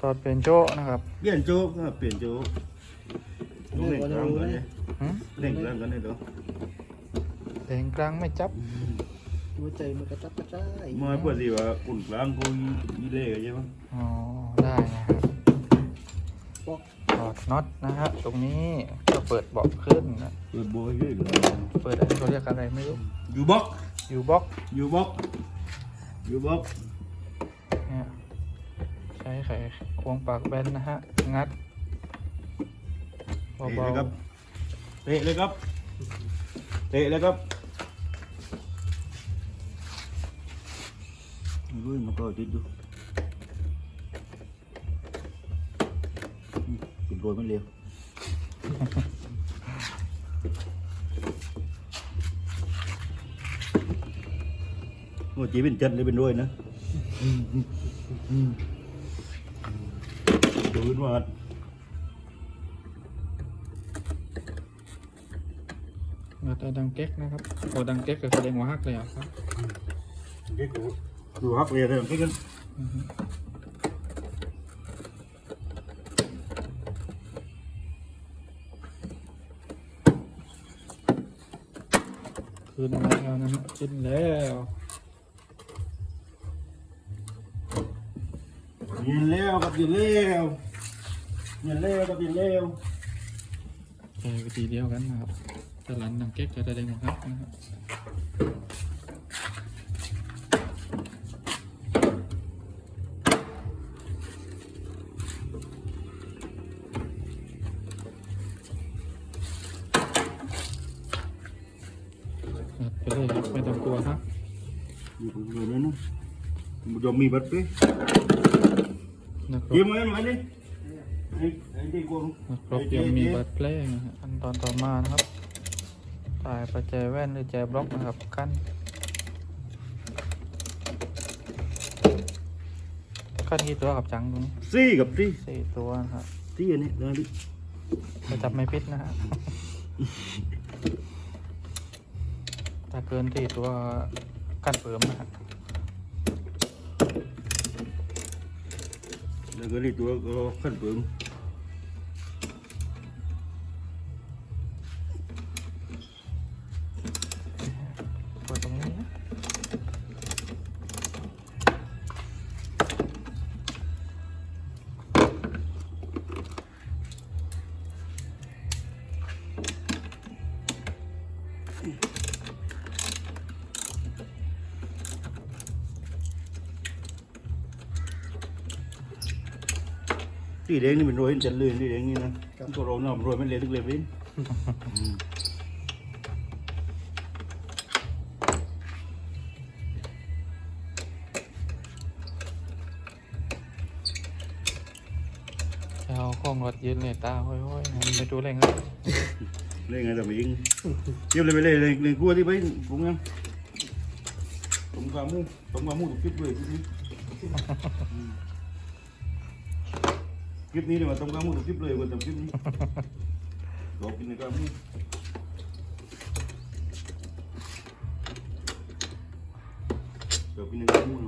ตอดเป็นโจ้นะครับ เปลี่ยนโจ๊กก็เปลี่ยนโจ๊กต้องเล่นกลางกันเลยหืมเล่นกลางกันเลยเด้อเพลงกลางไม่จับ หัวใจมันกระจับกระจายมาเพื่อที่ว่าอุ่นกลางกูยีเล่กันใช่ไหมอ๋อ ได้นะครับบอกถอดน็อตนะฮะตรงนี้ก็เปิดเบาะขึ้นนะเปิดโบยเยอะเลยเปิดอะไรเขาเรียกอะไรไม่รู้อยู่บล็อกอยู่บล็อกอยู่บล็อกอยู่บล็อกเนี่ยใช้ไขควงปากแบนนะฮะ งัดเตะเบาเลยครับเตะเลยครับเตะเลยครับรู้มันก็ติดอยู่กินโรยมันเร็วโอ้จีเป็นจัดเลยเป็นโรยนะ ดูขึ้นมาๆงัดเอาดังเก๊กนะครับพอดังเก๊กก็แสดงว่าฮักเลยอะครับดูฮักเลยเลยกันอือฮึขึ้นแล้วนะฮะขึ้นแล้วยินแล้วกับยินแล้ว ยินแล้วกับยินแล้วใช้วิธีเดียวกันนะครับถ้าหลันดังเก๊กจะแสดงว่าฮักนะครับงัดไปเลยครับไม่ต้องกลัวครับอยู่ตรงนี้นะมันจะมีบัตรเป้นักรยิ้มบไว้ห น่อยดิไอ้ไอ้ที่กูนักรบยังมีบัตรเพลงนะฮะอันตอนต่อมานะครับถ่ายประแจแว่นหรือแจบล็อกนะครับกั้นกั้นกี่ตัวกับจังตรงนี้ซี่กับซี่สี่ตัวนะครับซี่อันนี้นะดิจะจับไม่พิษนะฮะถ้าเกินสี่ตัวกั้นเปิมนะฮะแล้วก็นี่ตัวก็ขั้นเปิม ซี่แดงนี่เป็นโรยจันเลยนี่แดงนี่นะตัวเราเนาะโรยมันเละทุกเละเลยจะเอาข้องรถยืนเลยตาห้อยๆนะไปดูแรงเลยเล่นไงแต่ไม่ยิงเยี่ยมเลยไปเลยเลยเลยกลัวที่ไปผมยังผมกามูผมกามูถูกคลิปเลยคลิปนี้ คลิปนี้เนี่ยมาต้มกามูถูกคลิปเลยวันต้มคลิปนี้หลอกกินในกามูเดี๋ยวพี่นึงก็มุ่งน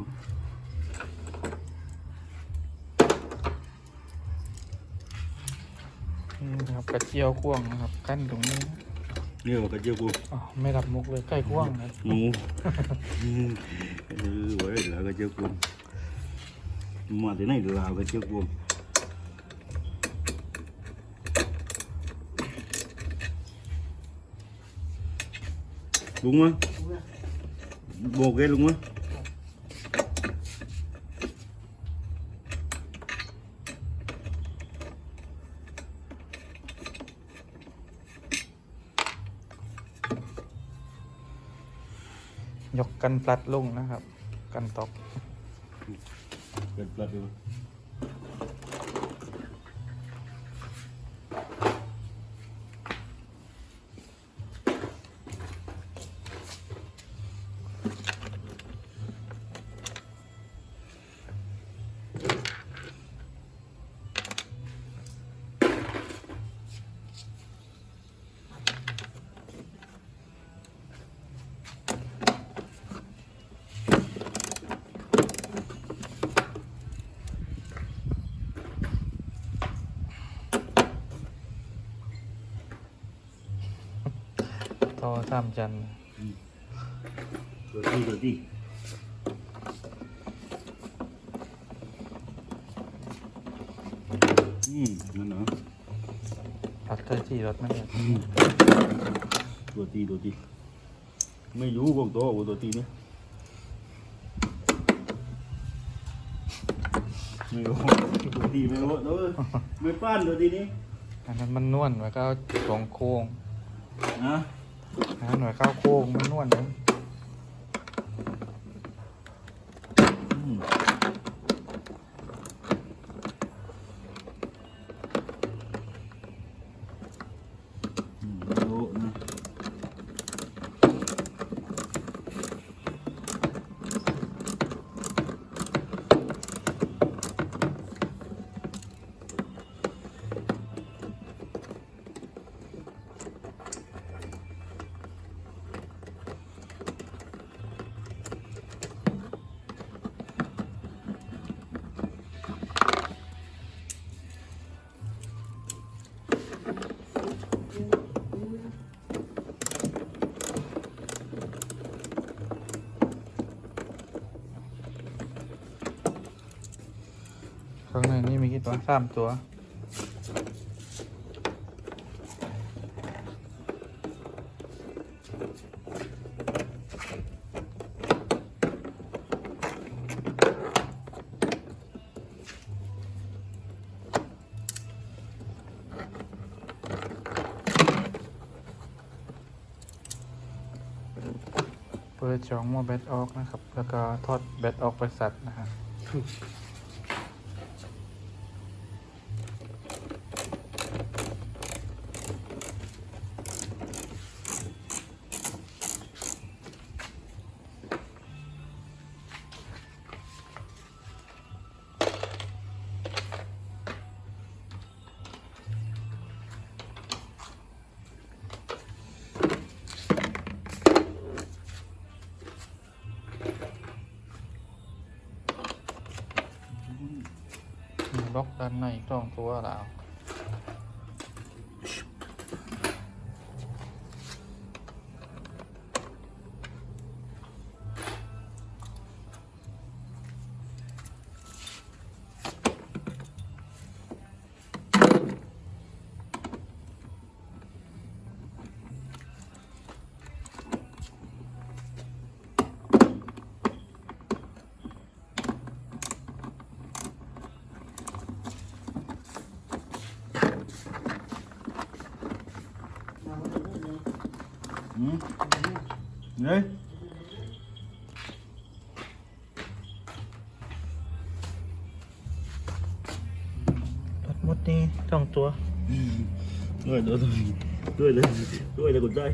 ี่นะครับกระเจียวข่วงนะครับ กั้นตรงนี้นะเนี่ยกระเจียวกูอ๋อไม่รับมุกเลยใกล้ข่วงนะหนูเออไว้แล้วกระเจียวกูมาที่ไหนลาวกระเจียวกู ลุงมะโบกเกลุงมะยกกันปลัดลงนะครับ กันตกเกิดปลัดดู ต่อสามจันทร์ตัวที่ตัวที่อืมนั่นเนาะปัดใต้ที่รถไม่ได้ตัวตีตัวตีไม่รู้ของตัวว่าตัวตีเนี่ยไม่รู้ตัวตีไม่รู้เออไม่ป้านตัวตีนี้อันนั้นมันนวลไว้ก็สองโค้งนะ หาหน่อยข้าวโค้งมันนวลนะ ข้างในนี่มีกี่ตัวสามตัว เปิดช่องหม้อแบตออกนะครับ แล้วก็ทอดแบตออกไปสัตว์นะครับ ล็อกด้านในกล้องตัวแล้ว นี่ยตัดมดนี่สองตัว ด้วยด้วยด้วยเลยด้วยเลยกดได้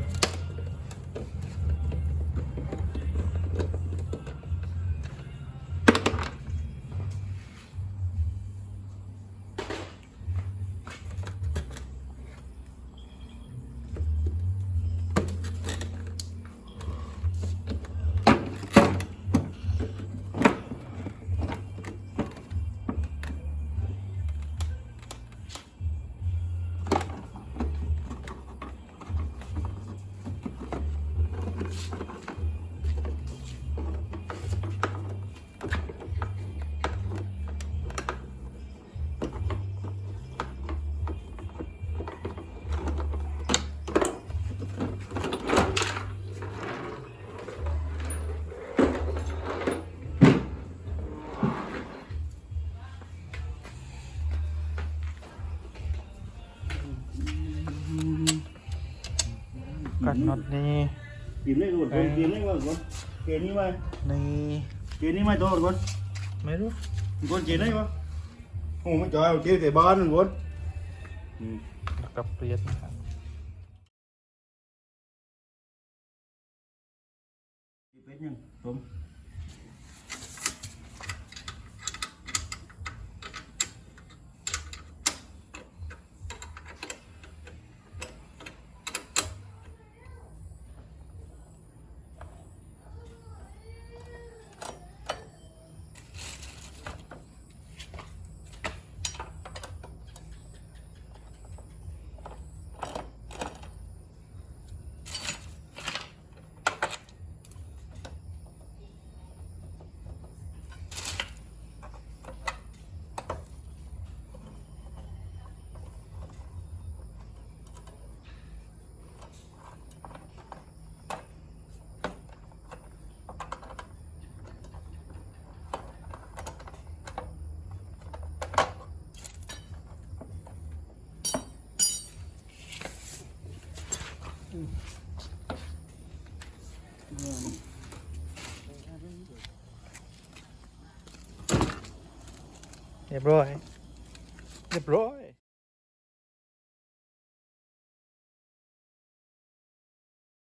กัดน็อตนี่ tìm lấy luôn con tìm lấy con con kề ní mai นี่ kề ní mai to rồi con ไม่รู้ con kề đấy con không mới trời kề kề ban rồi con ừ. แล้วกับเปลี่ยนนะครับ Biết nhưng Yeah, boy. Yeah, boy.